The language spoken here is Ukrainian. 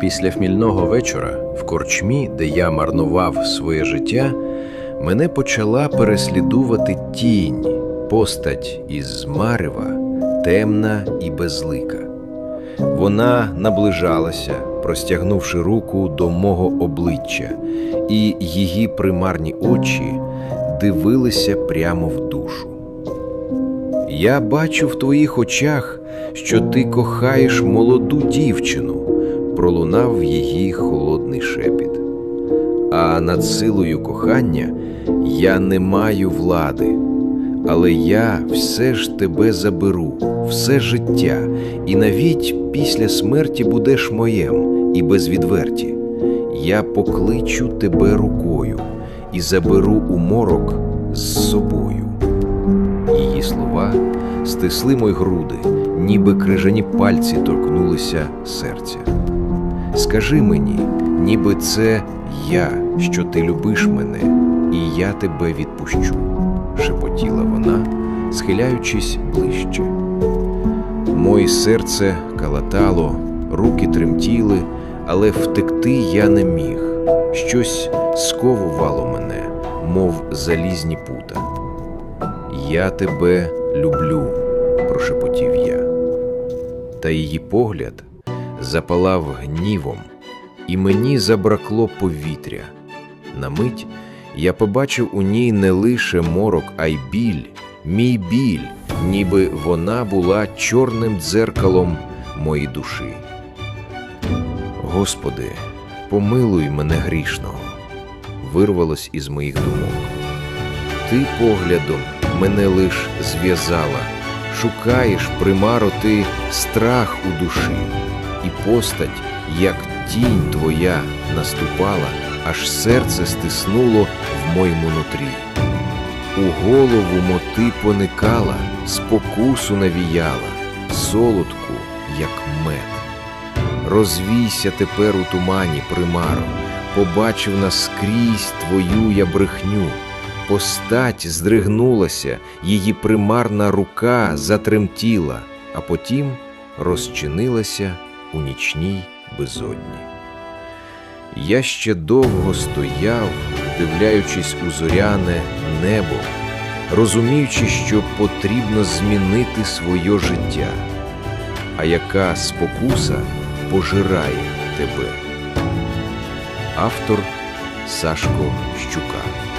Після хмільного вечора в корчмі, де я марнував своє життя, мене почала переслідувати тінь, постать із марева, темна і безлика. Вона наближалася, простягнувши руку до мого обличчя, і її примарні очі дивилися прямо в душу. Я бачу в твоїх очах, що ти кохаєш молоду дівчину, пролунав її холодний шепіт. А над силою кохання я не маю влади, але я все ж тебе заберу, все життя, і навіть після смерті будеш моєм і без відверті. Я покличу тебе рукою і заберу у морок з собою. Її слова стисли мої груди, ніби крижані пальці торкнулися серця. Скажи мені, ніби це я, що ти любиш мене, і я тебе відпущу, шепотіла вона, схиляючись ближче. Моє серце калатало, руки тремтіли, але втекти я не міг. Щось сковувало мене, мов залізні пута. Я тебе люблю, прошепотів я. Та її погляд запалав гнівом, і мені забракло повітря. На мить я побачив у ній не лише морок, а й біль, мій біль, ніби вона була чорним дзеркалом моєї душі. Господи, помилуй мене грішного, вирвалось із моїх думок. Ти поглядом мене лиш зв'язала, шукаєш, примаро ти страх у душі, і постать, як тінь твоя, наступала, аж серце стиснуло в моєму нутрі. У голову моти поникала, спокусу навіяла, солодку, як мед. Розвійся тепер у тумані, примаро, побачив наскрізь твою я брехню. Постать здригнулася, її примарна рука затремтіла, а потім розчинилася у нічній безодні. Я ще довго стояв, вдивляючись у зоряне небо, розуміючи, що потрібно змінити своє життя, а яка спокуса пожирає тебе. Автор Сашко Щука